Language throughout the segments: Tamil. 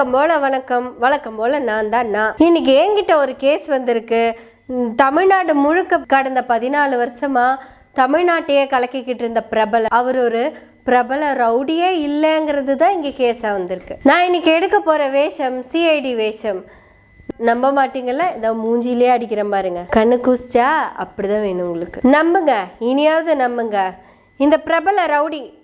வழக்கம் போல வணக்கம் வழக்கம் போல நான் தான் நான். இன்னைக்கு என்கிட்ட ஒரு கேஸ் வந்திருக்கு. தமிழ்நாடு முழுக்க கடந்த பதினாலு வருஷமா தமிழ்நாட்டையே கலக்கிக்கிட்டு இருந்த பிரபல. அவர் ஒரு பிரபல ரவுடியே இல்லைங்கிறது தான் இங்கே கேஸாக வந்திருக்கு. நான் இன்னைக்கு எடுக்க போகிற வேஷம் சிஐடி வேஷம். நம்ப மாட்டீங்கல்ல? இதை மூஞ்சிலே அடிக்கிற பாருங்க. கண்ணு குசிச்சா அப்படிதான் வேணும் உங்களுக்கு. நம்புங்க இனியாவது நம்புங்க. இந்த பிரபல ரவுடி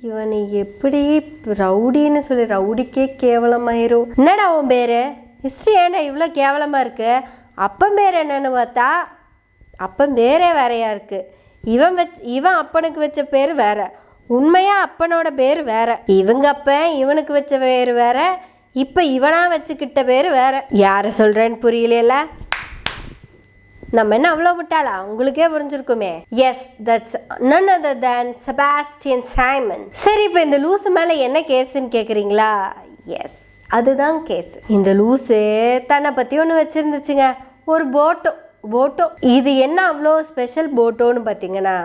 இவனை எப்படி ரவுடின்னு சொல்லி ரவுடிக்கே கேவலமாயிரும் என்னடா உன் பேர்? ஹிஸ்ட்ரி ஏன்டா இவ்வளோ கேவலமாக இருக்கு? அப்பன் பேர் என்னன்னு பார்த்தா அப்பன் பேரே வேறையா இருக்கு. இவன் வச் இவன் அப்பனுக்கு வச்ச பேர் வேற. உண்மையா அப்பனோட பேர் வேற. இவங்க அப்பன் இவனுக்கு வச்ச பேர் வேற. இப்போ இவனா வச்சுக்கிட்ட பேர் வேற. யாரை சொல்கிறேன்னு புரியலையில நம்ம என்ன அவ்வளோ விட்டாளா உங்களுக்கே புரிஞ்சிருக்குமே. Yes that's none other than Sebastian Simon சரி இப்போ இந்த லூசு மேலே என்ன கேஸுன்னு கேட்குறீங்களா எஸ் அதுதான் கேஸ் இந்த லூசு தன்னை பற்றி ஒன்று வச்சுருந்துச்சுங்க. ஒரு போட்டோ போட்டோ. இது என்ன அவ்வளோ ஸ்பெஷல் போட்டோன்னு பார்த்தீங்கன்னா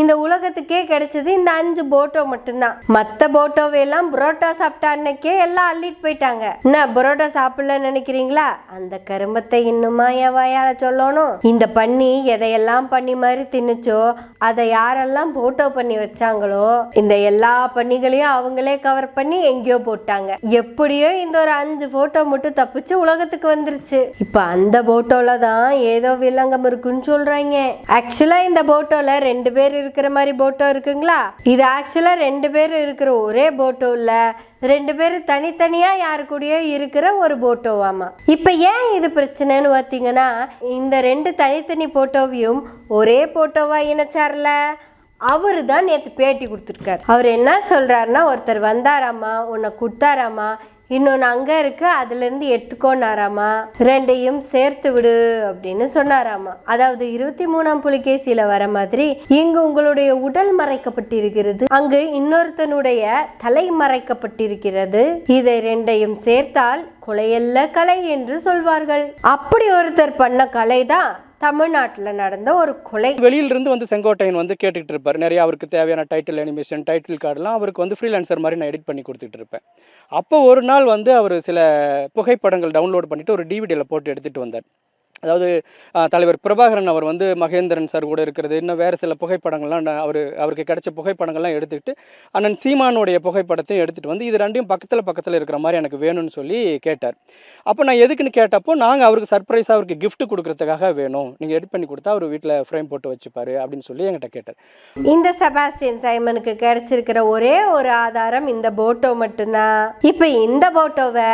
இந்த உலகத்துக்கே கிடைச்சது இந்த அஞ்சு போட்டோ மட்டும்தான். மற்ற போட்டோவையெல்லாம் புரோட்டா சாப்பிட்ட அன்னைக்கே எல்லாம் அள்ளிட்டு போயிட்டாங்க. என்ன புரோட்டா சாப்பிடலன்னு நினைக்கிறீங்களா? அந்த கருமத்தை இன்னுமா என் வாயால் சொல்லணும்? இந்த பண்ணி எதையெல்லாம் பண்ணி மாதிரி தின்னுச்சோ அதை யாரெல்லாம் போட்டோ பண்ணி வச்சாங்களோ இந்த எல்லா பண்ணிகளையும் அவங்களே கவர் பண்ணி எங்கேயோ போட்டாங்க. எப்படியோ இந்த ஒரு அஞ்சு போட்டோ மட்டும் தப்பிச்சு உலகத்துக்கு வந்துருச்சு. இப்போ அந்த போட்டோவில் தான் ஏதோ விலங்கம் இருக்குன்னு சொல்றாங்க ஆக்சுவலா இந்த போட்டோல ரெண்டு பேர் இருக்கிற மாதிரி போட்டோ இருக்குங்களா? இது ஆக்சுவலா ரெண்டு பேர் இருக்கிற ஒரே போட்டோ இல்ல ரெண்டு பேரும் தனித்தனியா யாரு கூடயோ இருக்கிற ஒரு போட்டோவாமா இப்ப ஏன் இது பிரச்சனைன்னு பார்த்தீங்கன்னா இந்த ரெண்டு தனித்தனி போட்டோவையும் ஒரே போட்டோவா இணைச்சார்ல? அவரு தான் நேற்று பேட்டி கொடுத்துருக்காரு. அவர் என்ன சொல்கிறாருன்னா ஒருத்தர் வந்தாராமா உன்னை கொடுத்தாராமா இன்னொன்று அங்கே இருக்கு அதுலேருந்து எடுத்துக்கோனாராமா? ரெண்டையும் சேர்த்து விடு அப்படின்னு சொன்னாராமா. அதாவது இருபத்தி மூணாம் புலிகேசியில் வர மாதிரி இங்கு உங்களுடைய உடல் மறைக்கப்பட்டிருக்கிறது அங்கு இன்னொருத்தனுடைய தலை மறைக்கப்பட்டிருக்கிறது. இதை ரெண்டையும் சேர்த்தால் கொலையல்ல கலை என்று சொல்வார்கள். அப்படி ஒருத்தர் பண்ண கலை தான் தமிழ்நாட்டில் நடந்த ஒரு கொலை. வெளியிலிருந்து வந்து செங்கோட்டையன் வந்து கேட்டுக்கிட்டு இருப்பார். நிறைய அவருக்கு தேவையான டைட்டில் அனிமேஷன் டைட்டில் கார்டெலாம் அவருக்கு வந்து ஃப்ரீலான்சர் மாதிரி நான் எடிட் பண்ணி கொடுத்துட்டு இருப்பேன். அப்போ ஒரு நாள் வந்து அவர் சில புகைப்படங்கள் டவுன்லோட் பண்ணிட்டு ஒரு டிவிடியில் போட்டு எடுத்துகிட்டு வந்தார். அதாவது தலைவர் பிரபாகரன் அவர் வந்து மகேந்திரன் சார் கூட இருக்கிறது இன்னும் வேறு சில புகைப்படங்கள்லாம் நான் அவர் அவருக்கு கிடைச்ச புகைப்படங்கள்லாம் எடுத்துக்கிட்டு அண்ணன் சீமானுடைய புகைப்படத்தையும் எடுத்துகிட்டு வந்து இது ரெண்டையும் பக்கத்தில் பக்கத்தில் இருக்கிற மாதிரி எனக்கு வேணும்னு சொல்லி கேட்டார். அப்போ நான் எதுக்குன்னு கேட்டப்போ நாங்கள் அவருக்கு சர்ப்ரைஸாக அவருக்கு கிஃப்ட் கொடுக்கறதுக்காக வேணும். நீங்கள் எடிட் பண்ணி கொடுத்தா அவர் வீட்டில் ஃப்ரேம் போட்டு வச்சுப்பாரு அப்படின்னு சொல்லி என்கிட்ட கேட்டார். இந்த செபாஸ்டியன் சைமனுக்கு கிடைச்சிருக்கிற ஒரே ஒரு ஆதாரம் இந்த போட்டோ மட்டும்தான். இப்போ இந்த போட்டோவை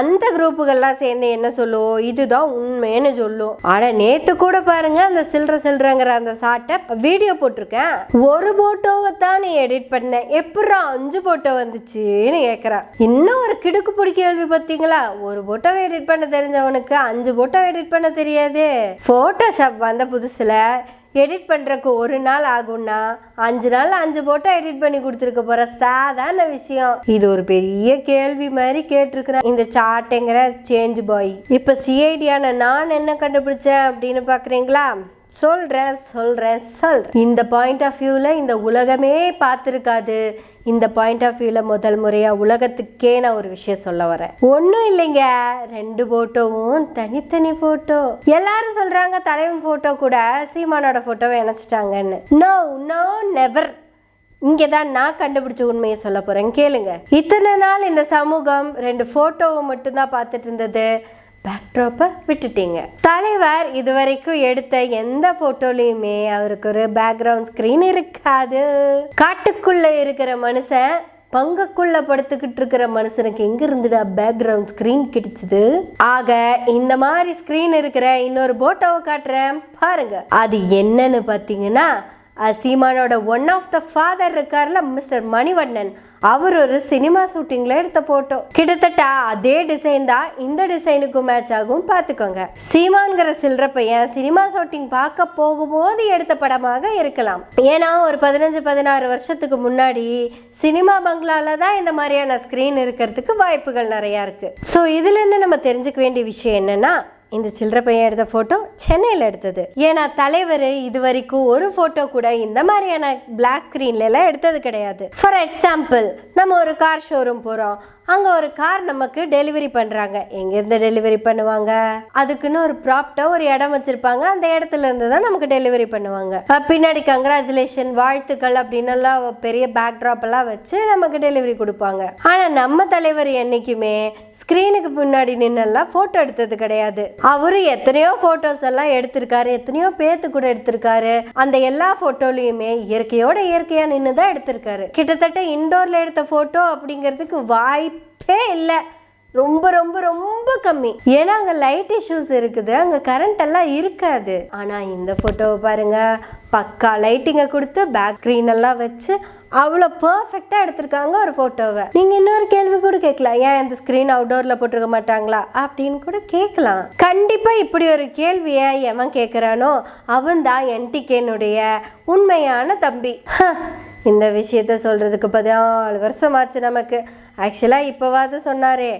அந்த குரூப்புகள்லாம் சேர்ந்து என்ன சொல்லுவோம் இதுதான் உண்மைன்னு சொல்லும். ஆனா நேத்து கூட பாருங்க அந்த சில்ற சில்றங்கிற அந்த சாட்டை வீடியோ போட்டிருக்கேன். ஒரு போட்டோவை தான் நீ எடிட் பண்ண. எப்படா அஞ்சு போட்டோ வந்துச்சுன்னு கேட்குறான் இன்னும் ஒரு கிடுக்கு பிடி கேள்வி பார்த்தீங்களா ஒரு போட்டோவை எடிட் பண்ண தெரிஞ்சவனுக்கு அஞ்சு போட்டோ எடிட் பண்ண தெரியாது. ஃபோட்டோஷாப் வந்த புதுசில் எடிட் பண்ணுறக்கு ஒரு நாள் ஆகும்னா அஞ்சு நாள் அஞ்சு போட்டோ எடிட் பண்ணி கொடுத்துருக்க போகிற சாதாரண விஷயம். இது ஒரு பெரிய கேள்வி மாதிரி கேட்டிருக்கிறேன். இந்த சாட்டுங்கிற சேஞ்ச் பாய் இப்போ சிஐடியான நான் என்ன கண்டுபிடிச்சேன் அப்படின்னு பார்க்குறீங்களா? சொல்கிறேன் சொல்கிறேன் சொல்கிறேன் இந்த பாயிண்ட் ஆஃப் வியூவில் இந்த உலகமே பார்த்துருக்காது. இந்த பாயிண்ட் ஆஃப் வியூவில் முதல் முறையாக உலகத்துக்கே நான் ஒரு விஷயம் சொல்ல வரேன். ஒன்றும் இல்லைங்க. ரெண்டு ஃபோட்டோவும் தனித்தனி ஃபோட்டோ எல்லாரும் சொல்கிறாங்க தலைவன் ஃபோட்டோ கூட சீமானோட ஃபோட்டோவை இணைச்சிட்டாங்கன்னு. நோ நோ நெவர் இங்கே தான் நான் கண்டுபிடிச்ச உண்மையை சொல்ல போகிறேன் கேளுங்க. இத்தனை நாள் இந்த சமூகம் ரெண்டு ஃபோட்டோவை மட்டும்தான் பார்த்துட்டு இருந்தது. பேக்ட்ராப்பை விட்டுட்டீங்க. தலைவர் இதுவரைக்கும் எடுத்த எந்த ஃபோட்டோலையுமே அவருக்கு ஒரு பேக்ரவுண்ட் ஸ்க்ரீன் இருக்காது. காட்டுக்குள்ளே இருக்கிற மனுஷன் பங்குக்குள்ள படுத்துக்கிட்டு இருக்கிற மனுஷனுக்கு எங்க இருந்துடா பேக்ரவுண்ட் ஸ்க்ரீன் கிடைச்சது? ஆக இந்த மாதிரி ஸ்க்ரீன் இருக்கிற இன்னொரு போட்டோவை காட்டுறேன். பாருங்க. அது என்னன்னு பார்த்தீங்கன்னா சீமானோட ஒன் ஆஃப் த ஃபாதர் இருக்கார்ல மிஸ்டர் மணிவண்ணன். அவர் ஒரு சினிமா ஷூட்டிங்ல எடுத்த போட்டோ கிட்டத்தட்ட அதே டிசைன் தான் இந்த டிசைனுக்கும் மேட்ச் ஆகும் பார்த்துக்கோங்க. சீமான்கிற சில்லற பையன் சினிமா ஷூட்டிங் பார்க்க போகும்போது எடுத்த படமாக இருக்கலாம். ஏன்னா ஒரு பதினஞ்சு பதினாறு வருஷத்துக்கு முன்னாடி சினிமா பங்களால தான் இந்த மாதிரியான ஸ்க்ரீன் இருக்கிறதுக்கு வாய்ப்புகள் நிறையா இருக்கு. ஸோ இதுலேருந்து நம்ம தெரிஞ்சுக்க வேண்டிய விஷயம் என்னன்னா இந்த சில்லற பையன் எடுத்த ஃபோட்டோ சென்னையில் எடுத்தது. ஏன்னா தலைவர் இது வரைக்கும் ஒரு ஃபோட்டோ கூட இந்த மாதிரியான பிளாக் ஸ்க்ரீன்ல எல்லாம் எடுத்தது கிடையாது. ஃபார் எக்ஸாம்பிள் நம்ம ஒரு கார் ஷோரூம் போகிறோம் அங்கே ஒரு கார் நமக்கு டெலிவரி பண்ணுறாங்க எங்கேருந்து டெலிவரி பண்ணுவாங்க? அதுக்குன்னு ஒரு ப்ராப்டாக ஒரு இடம் வச்சுருப்பாங்க. அந்த இடத்துல இருந்து தான் நமக்கு டெலிவரி பண்ணுவாங்க. பின்னாடி கங்க்ராச்சுலேஷன் வாழ்த்துக்கள் அப்படின்னு எல்லாம் பெரிய பேக்ட்ராப் எல்லாம் வச்சு நமக்கு டெலிவரி கொடுப்பாங்க. ஆனால் நம்ம தலைவர் என்னைக்குமே ஸ்க்ரீனுக்கு முன்னாடி நின்னெல்லாம் ஃபோட்டோ எடுத்தது கிடையாது. அவரு எத்தனையோ ஃபோட்டோஸ் எல்லாம் எடுத்திருக்காரு. எத்தனையோ பேத்து கூட எடுத்திருக்காரு. அந்த எல்லா ஃபோட்டோலையுமே இயற்கையோட இயற்கையாக நின்று தான் எடுத்திருக்காரு. கிட்டத்தட்ட இன்டோரில் எடுத்த ஃபோட்டோ அப்படிங்கிறதுக்கு வாய்ப்பு இல்லை. ரொம்ப ரொம்ப ரொம்ப கம்மி. ஏன்னா அங்கே லைட் இஷ்யூஸ் இருக்குது. அங்கே கரண்ட் எல்லாம் இருக்காது. ஆனால் இந்த ஃபோட்டோவை பாருங்கள் பக்கா லைட்டிங்கை கொடுத்து பேக் ஸ்க்ரீன் எல்லாம் வச்சு அவ்வளோ பர்ஃபெக்டாக எடுத்திருக்காங்க ஒரு ஃபோட்டோவை நீங்கள் இன்னொரு கேள்வி கூட கேட்கலாம். ஏன் இந்த ஸ்க்ரீன் அவுட்டோரில் போட்டிருக்க மாட்டாங்களா? அப்படின்னு கூட கேட்கலாம். கண்டிப்பாக இப்படி ஒரு கேள்வியை எவன் கேட்குறானோ அவன் தான் என்டிகேனுடைய உண்மையான தம்பி. ஹ, இந்த விஷயத்த சொல்கிறதுக்கு பதினாலு வருஷம் ஆச்சு நமக்கு. ஆக்சுவலாக இப்போவாது சொன்னாரே.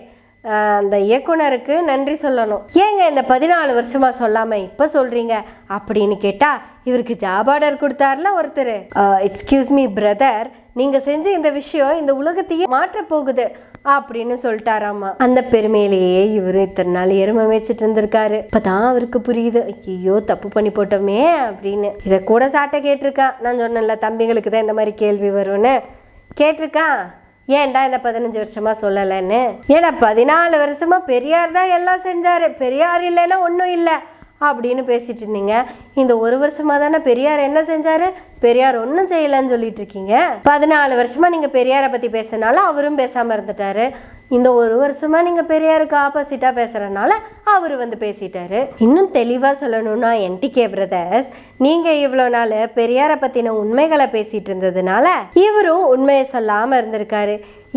அந்த இயக்குனருக்கு நன்றி சொல்லணும். ஏங்க இந்த பதினாலு வருஷமாக சொல்லாமல் இப்போ சொல்கிறீங்க அப்படின்னு கேட்டால் இவருக்கு ஜாப் ஆர்டர் கொடுத்தாருல ஒருத்தர். எக்ஸ்கியூஸ் மீ பிரதர் நீங்கள் செஞ்ச இந்த விஷயம் இந்த உலகத்தையே மாற்றப்போகுது அப்படின்னு சொல்லிட்டாராமா. அந்த பெருமையிலேயே இவர் இத்தனை நாள் எருமை மேய்ச்சிட்டு இருந்திருக்காரு. இப்பதான் அவருக்கு புரியுது. ஐயோ தப்பு பண்ணி போட்டோமே அப்படின்னு. இதை கூட சாட்டை கேட்டிருக்கான் நான் சொன்னேன்ல தம்பிங்களுக்கு தான் இந்த மாதிரி கேள்வி வரும்னு. கேட்டிருக்கான் ஏன்டா இந்த பதினஞ்சு வருஷமா சொல்லலைன்னு? ஏன்னா பதினாலு வருஷமா பெரியார் தான் எல்லாம் செஞ்சாரு. பெரியார் இல்லைன்னா ஒன்றும் இல்லை. அப்படின்னு பேசிட்டு இருந்தீங்க. இந்த ஒரு வருஷமா தானே பெரியார் என்ன செஞ்சாரு? பெரியார் ஒன்றும் செய்யலைன்னு சொல்லிட்டு இருக்கீங்க பதினாலு வருஷமா நீங்கள் பெரியாரை பற்றி பேசினால அவரும் பேசாமல் இருந்துட்டாரு. இந்த ஒரு வருஷமாக நீங்கள் பெரியாருக்கு ஆப்போசிட்டாக பேசுகிறனால அவர் வந்து பேசிட்டாரு. இன்னும் தெளிவாக சொல்லணும்னா என்டிகே பிரதர்ஸ் நீங்கள் இவ்வளோ நாள் பெரியாரை பற்றின உண்மைகளை பேசிட்டு இருந்ததுனால இவரும் உண்மையை சொல்லாமல் இருந்திருக்காரு.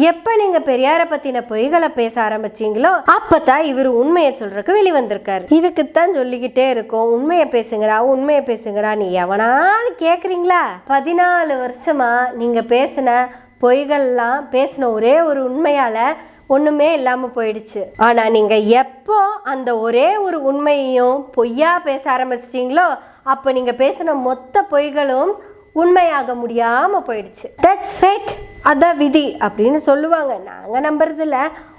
எப்போ நீங்கள் பெரியாரை பற்றின பொய்களை பேச ஆரம்பிச்சீங்களோ அப்பதான் இவர் உண்மையை சொல்கிறக்கு வெளிவந்திருக்காரு. இதுக்குத்தான் சொல்லிக்கிட்டே இருக்கோம். உண்மையை பேசுங்கடா உண்மையை பேசுங்கடா. நீ எவனாவது கேட்குறீங்களா கேக்குறீங்களா பதினாலு வருஷமா நீங்கள் பேசின பொய்கள்லாம் பேசின ஒரே ஒரு உண்மையால் ஒன்றுமே இல்லாமல் போயிடுச்சு. ஆனால் நீங்கள் எப்போ அந்த ஒரே ஒரு உண்மையையும் பொய்யா பேச ஆரம்பிச்சிட்டிங்களோ அப்போ நீங்கள் பேசின மொத்த பொய்களும் உண்மையாக முடியாம போயிடுச்சு. தட்ஸ் ஃபேட் அதான் விதி அப்படின்னு சொல்லுவாங்க. நாங்க நம்புறதில்ல.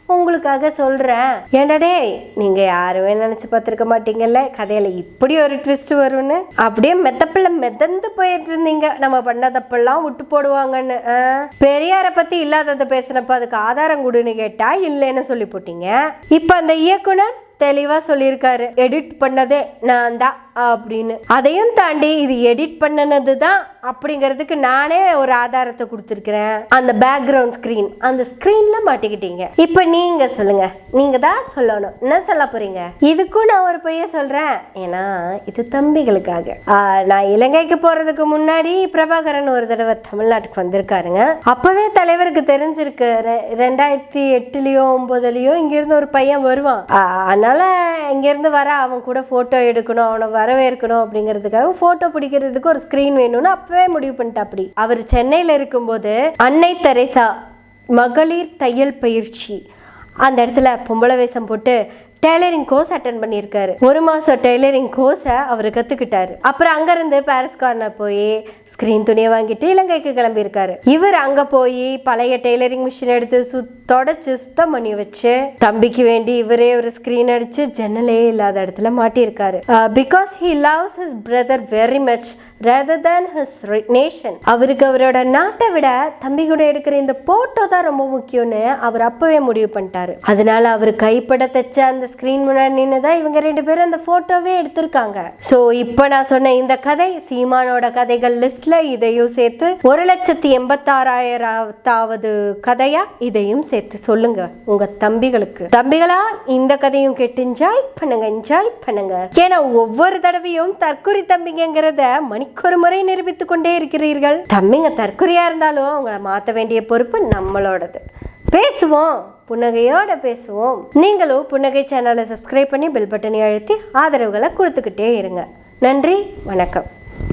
உங்களுக்காக சொல்கிறேன் ஏண்டடே நீங்கள் யாருமே நினச்சி பார்த்துருக்க மாட்டீங்கல்ல? கதையில் இப்படி ஒரு ட்விஸ்ட் வரும்னு? அப்படியே மெத்தப்பிள்ள மிதந்து போயிட்டு இருந்தீங்க. நம்ம பண்ண தப்பெல்லாம் விட்டு போடுவாங்கன்னு. ஆ? பெரியாரை பற்றி இல்லாததை பேசினப்ப அதுக்கு ஆதாரம் கொடுன்னு கேட்டா இல்லைன்னு சொல்லி போட்டீங்க. இப்போ அந்த இயக்குனர் தெளிவாக சொல்லியிருக்காரு. எடிட் பண்ணதே நான் தான் அப்படின்னு. அதையும் தாண்டி இது எடிட் பண்ணனது தான் அப்படிங்கிறதுக்கு நானே ஒரு ஆதாரத்தை கொடுத்துருக்குறேன். அந்த பேக்ரவுண்ட் ஸ்க்ரீன் அந்த ஸ்க்ரீன்ல மாட்டிக்கிட்டீங்க. இப்போ நீங்க சொல்லுங்க. நீங்க தான் சொல்லணும். என்ன சொல்ல போறீங்க? இதுக்கும் நான் ஒரு பொய்ய சொல்றேன். ஏன்னா இது தம்பிகளுக்காக. நான் இலங்கைக்கு போறதுக்கு முன்னாடி பிரபாகரன் ஒரு தடவை தமிழ்நாட்டுக்கு வந்திருக்காருங்க. அப்பவே தலைவருக்கு தெரிஞ்சிருக்கு. ரெ- ரெண்டாயிரத்தி எட்டுலயோ ஒன்பதுலயோ இங்கிருந்து ஒரு பையன் வருவான். அதனால் அதனால இங்கிருந்து வர அவன் கூட போட்டோ எடுக்கணும். அவனை வரவேற்கணும் அப்படிங்கிறதுக்காக ஃபோட்டோ பிடிக்கிறதுக்கு ஒரு ஸ்க்ரீன் வேணும்னு அப்பவே முடிவு பண்ணிட்டா அப்படி. அவர் சென்னையில் இருக்கும்போது அன்னை தெரேசா மகளிர் தையல் பயிற்சி. அந்த இடத்துல பொம்பளை வேஷம் போட்டு டெய்லரிங் கோர்ஸ் அட்டன் பண்ணியிருக்காரு. ஒரு மாதம் டெய்லரிங் கோர்ஸை அவர் கற்றுக்கிட்டாரு அப்புறம் அங்கேருந்து பாரிஸ் கார்னர் போய் ஸ்க்ரீன் துணியை வாங்கிட்டு இலங்கைக்கு கிளம்பியிருக்காரு. இவர் அங்கே போய் பழைய டெய்லரிங் மிஷின் எடுத்து சுத் தொடச்சி சுத்தம் பண்ணி வச்சு தம்பிக்கு வேண்டி இவரே ஒரு ஸ்க்ரீன் அடிச்சு ஜன்னலே இல்லாத இடத்துல மாட்டியிருக்காரு. Because he loves his brother very much rather than his nation அவருக்கு அவரோட நாட்டை விட தம்பி கூட எடுக்கிற இந்த போட்டோ தான் ரொம்ப முக்கியம்னு அவர் அப்பவே முடிவு பண்ணிட்டாரு. அதனால அவர் கைப்பட தைச்ச அந்த ஸ்கிரீன் முன்னாடி நின்று தான் இவங்க ரெண்டு பேரும் அந்த போட்டோவே எடுத்திருக்காங்க. ஸோ இப்போ நான் சொன்ன இந்த கதை சீமானோட கதைகள் லிஸ்ட்ல இதையும் சேர்த்து ஒரு லட்சத்தி எண்பத்தாறாயிரத்தாவது கதையா இதையும் சேர்த்து சேர்த்து சொல்லுங்க உங்க தம்பிகளுக்கு. தம்பிகளா இந்த கதையும் கேட்டு என்ஜாய் பண்ணுங்க என்ஜாய் பண்ணுங்க. ஏன்னா ஒவ்வொரு தடவையும் தற்கொலை தம்பிங்கிறத மணிக்கொரு முறை நிரூபித்து கொண்டே இருக்கிறீர்கள். தம்பிங்க தற்கொலையா இருந்தாலும் அவங்கள மாற்ற வேண்டிய பொறுப்பு நம்மளோடது. பேசுவோம் புன்னகையோட பேசுவோம். நீங்களும் புன்னகை சேனலை சப்ஸ்கிரைப் பண்ணி பெல் பட்டனை அழுத்தி ஆதரவுகளை கொடுத்துக்கிட்டே இருங்க. நன்றி வணக்கம்.